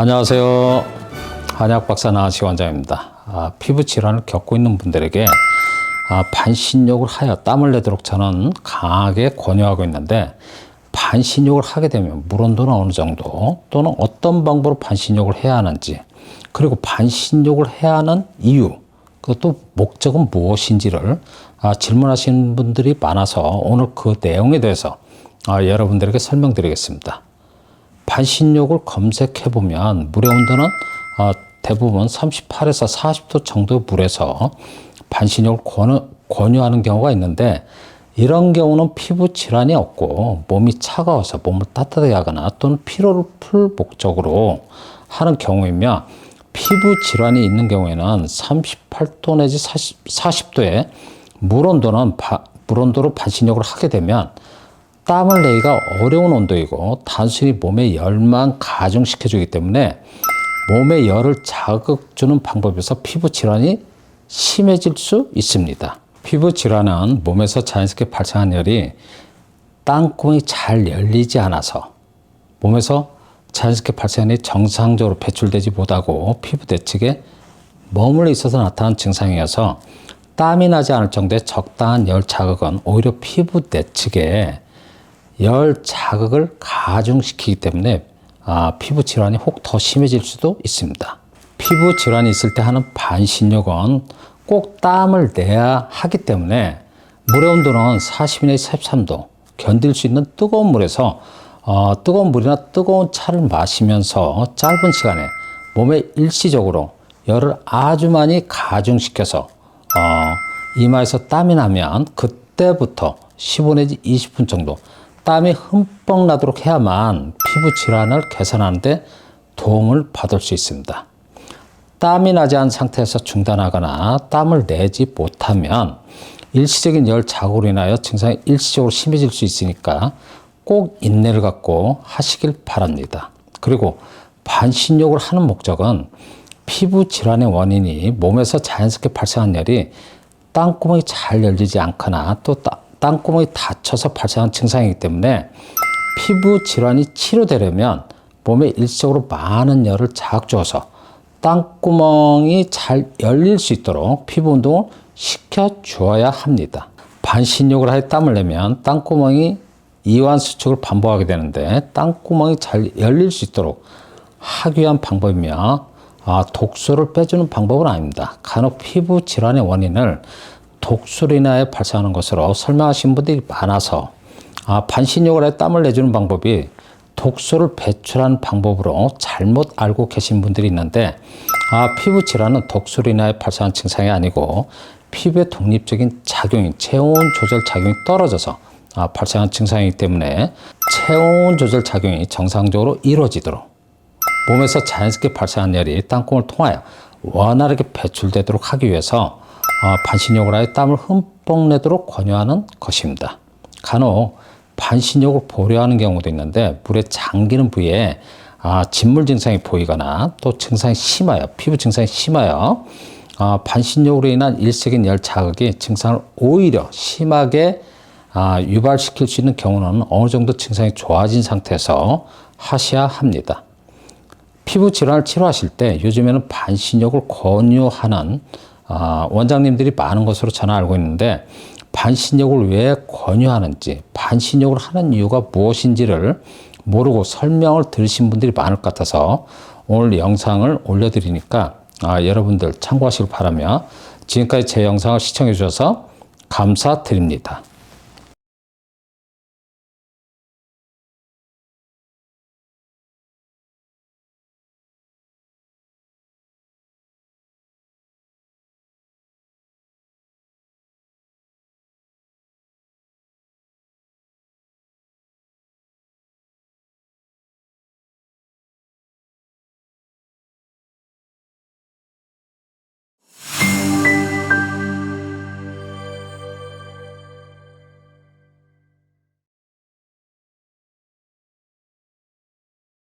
안녕하세요. 한약 박사 나은시 원장입니다. 아, 피부 질환을 겪고 있는 분들에게 아, 반신욕을 하여 땀을 내도록 저는 강하게 권유하고 있는데 반신욕을 하게 되면 물 온도는 어느 정도 또는 어떤 방법으로 반신욕을 해야 하는지 그리고 반신욕을 해야 하는 이유 그것도 목적은 무엇인지를 아, 질문하시는 분들이 많아서 오늘 그 내용에 대해서 아, 여러분들에게 설명드리겠습니다. 반신욕을 검색해 보면 물의 온도는 어, 대부분 38에서 40도 정도 물에서 반신욕을 권유, 권유 하는 경우가 있는데 이런 경우는 피부 질환이 없고 몸이 차가워서 몸을 따뜻하게 하거나 또는 피로를 풀 목적으로 하는 경우이며 피부 질환이 있는 경우에는 38도 내지 40, 40도의 물 온도는 바, 물 온도로 반신욕을 하게 되면 땀을 내기가 어려운 온도이고 단순히 몸의 열만 가중시켜주기 때문에 몸의 열을 자극 주는 방법에서 피부 질환이 심해질 수 있습니다. 피부 질환은 몸에서 자연스럽게 발생한 열이 땅콩이 잘 열리지 않아서 몸에서 자연스럽게 발생한 열이 정상적으로 배출되지 못하고 피부 내측에 머물러 있어서 나타난 증상이어서 땀이 나지 않을 정도의 적당한 열 자극은 오히려 피부 내측에 열 자극을 가중시키기 때문에 아, 피부 질환이 혹 더 심해질 수도 있습니다. 피부 질환이 있을 때 하는 반신욕은 꼭 땀을 내야 하기 때문에 물의 온도는 40이나 43도 견딜 수 있는 뜨거운 물에서 어, 뜨거운 물이나 뜨거운 차를 마시면서 짧은 시간에 몸에 일시적으로 열을 아주 많이 가중시켜서 어, 이마에서 땀이 나면 그때부터 15 내지 20분 정도 땀이 흠뻑 나도록 해야만 피부 질환을 개선하는데 도움을 받을 수 있습니다. 땀이 나지 않은 상태에서 중단하거나 땀을 내지 못하면 일시적인 열 자극으로 인하여 증상이 일시적으로 심해질 수 있으니까 꼭 인내를 갖고 하시길 바랍니다. 그리고 반신욕을 하는 목적은 피부 질환의 원인이 몸에서 자연스럽게 발생한 열이 땅구멍이 잘 열리지 않거나 또 땅구멍이 닫혀서 발생한 증상이기 때문에 피부 질환이 치료되려면 몸에 일시적으로 많은 열을 자극 줘서 땅구멍이 잘 열릴 수 있도록 피부 운동을 시켜 주어야 합니다. 반신욕을 하여 땀을 내면 땅구멍이 이완 수축을 반복하게 되는데 땅구멍이 잘 열릴 수 있도록 하기 위한 방법이며 아, 독소를 빼주는 방법은 아닙니다. 간혹 피부 질환의 원인을 인하여 발생하는 것으로 설명하신 분들이 많아서 아, 반신욕을 해 땀을 내주는 방법이 독소를 배출하는 방법으로 잘못 알고 계신 분들이 있는데 아, 피부 질환은 인하여 발생한 증상이 아니고 피부의 독립적인 작용인 체온 조절 작용이 떨어져서 아, 발생한 증상이기 때문에 체온 조절 작용이 정상적으로 이루어지도록 몸에서 자연스럽게 발생한 열이 땅콩을 통하여 원활하게 배출되도록 하기 위해서 어, 반신욕을 하여 땀을 흠뻑 내도록 권유하는 것입니다. 간혹 반신욕을 보려하는 경우도 있는데 물에 잠기는 부위에 아, 진물 증상이 보이거나 또 증상이 심하여 피부 증상이 심하여 아, 반신욕으로 인한 일시적인 열 자극이 증상을 오히려 심하게 아, 유발시킬 수 있는 경우는 어느 정도 증상이 좋아진 상태에서 하셔야 합니다. 피부 질환을 치료하실 때 요즘에는 반신욕을 권유하는 아, 원장님들이 많은 것으로 저는 알고 있는데 반신욕을 왜 권유하는지 반신욕을 하는 이유가 무엇인지를 모르고 설명을 들으신 분들이 많을 것 같아서 오늘 영상을 올려드리니까 아, 여러분들 참고하시길 바라며 지금까지 제 영상을 시청해 주셔서 감사드립니다.